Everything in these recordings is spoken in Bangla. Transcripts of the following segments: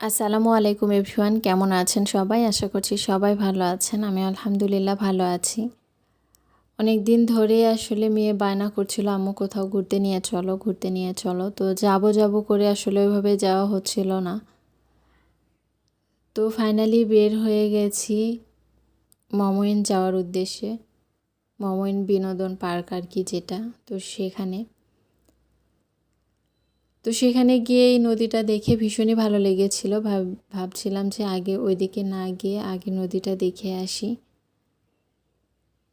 আসসালামু আলাইকুম এভরিওয়ান, কেমন আছেন সবাই? আশা করছি সবাই ভালো আছেন। আমি আলহামদুলিল্লাহ ভালো আছি। অনেক দিন ধরে আসলে মেয়ে বায়না করছিল, আম্মু কোথাও ঘুরতে নিয়ে চলো, ঘুরতে নিয়ে চলো। তো যাব যাব করে আসলে ওইভাবে যাওয়া হচ্ছিল না। তো ফাইনালি বের হয়ে গেছি মমইন যাওয়ার উদ্দেশ্যে। মমইন বিনোদন পার্ক আর কি যেটা, তো সেখানে। তো সেখানে গিয়ে এই নদীটা দেখে ভীষণই ভালো লেগেছিল। ভাব, ভাবছিলাম যে আগে ওইদিকে না গিয়ে আগে নদীটা দেখে আসি।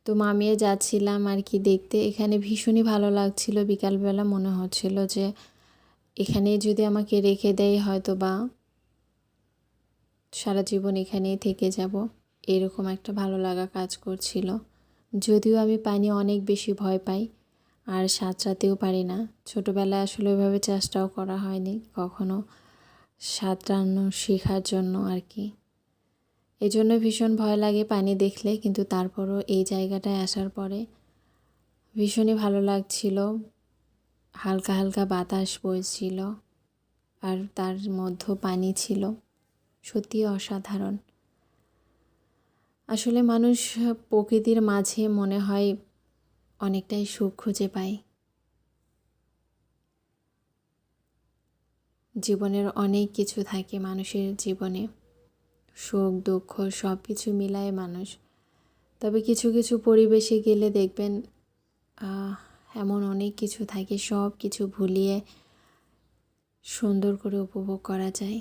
তো মামিয়ে যাচ্ছিলাম আর কি দেখতে। এখানে ভীষণই ভালো লাগছিল। বিকালবেলা মনে হচ্ছিল যে এখানে যদি আমাকে রেখে দেয় হয়তো বা সারা জীবন এখানেই থেকে যাব। এরকম একটা ভালো লাগা কাজ করছিল। যদিও আমি পানি অনেক বেশি ভয় পাই। আর সাঁতরাতেও পারি না। ছোটোবেলায় আসলে ওইভাবে চেষ্টাও করা হয়নি, কখনো সাঁতরানো শেখার জন্য আর কি। এই জন্য ভীষণ ভয় লাগে পানি দেখলে, কিন্তু তারপরও এই জায়গাটায় আসার পরে ভীষণই ভালো লাগছিল। হালকা হালকা বাতাস বইছিল আর তার মধ্যে পানি ছিল। সত্যি অসাধারণ। আসলে মানুষ প্রকৃতির মাঝে মনে হয় অনেকটাই সুখ খুঁজে পাই। জীবনের অনেক কিছু থাকে মানুষের জীবনে। সুখ, দুঃখ সব কিছু মিলায় মানুষ। তবে কিছু কিছু পরিবেশে গেলে দেখবেন এমন অনেক কিছু থাকে সব কিছু ভুলিয়ে সুন্দর করে উপভোগ করা যায়।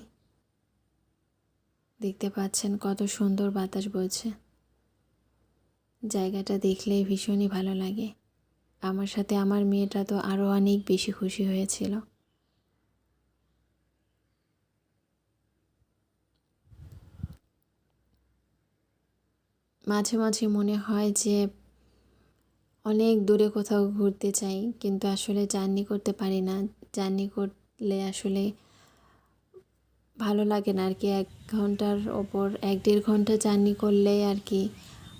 দেখতে পাচ্ছেন কত সুন্দর বাতাস বইছে। জায়গাটা দেখলে ভীষণই ভালো লাগে। আমার সাথে আমার মেয়েটা তো আরও অনেক বেশি খুশি হয়েছিল। মাঝে মাঝে মনে হয় যে অনেক দূরে কোথাও ঘুরতে চাই, কিন্তু আসলে জার্নি করতে পারি না। জার্নি করলে আসলে ভালো লাগে না আর কি। এক ঘণ্টার ওপর, এক দেড় ঘণ্টা জার্নি করলে আর কি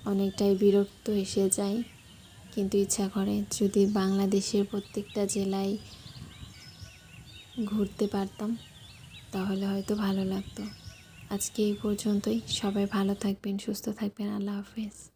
অনেকটাই বিরক্ত এসে যায়। কিন্তু ইচ্ছা করে যদি বাংলাদেশের প্রত্যেকটা জেলায় ঘুরতে পারতাম, তাহলে হয়তো ভালো লাগতো। আজকে এই পর্যন্তই। সবাই ভালো থাকবেন, সুস্থ থাকবেন। আল্লাহ হাফেজ।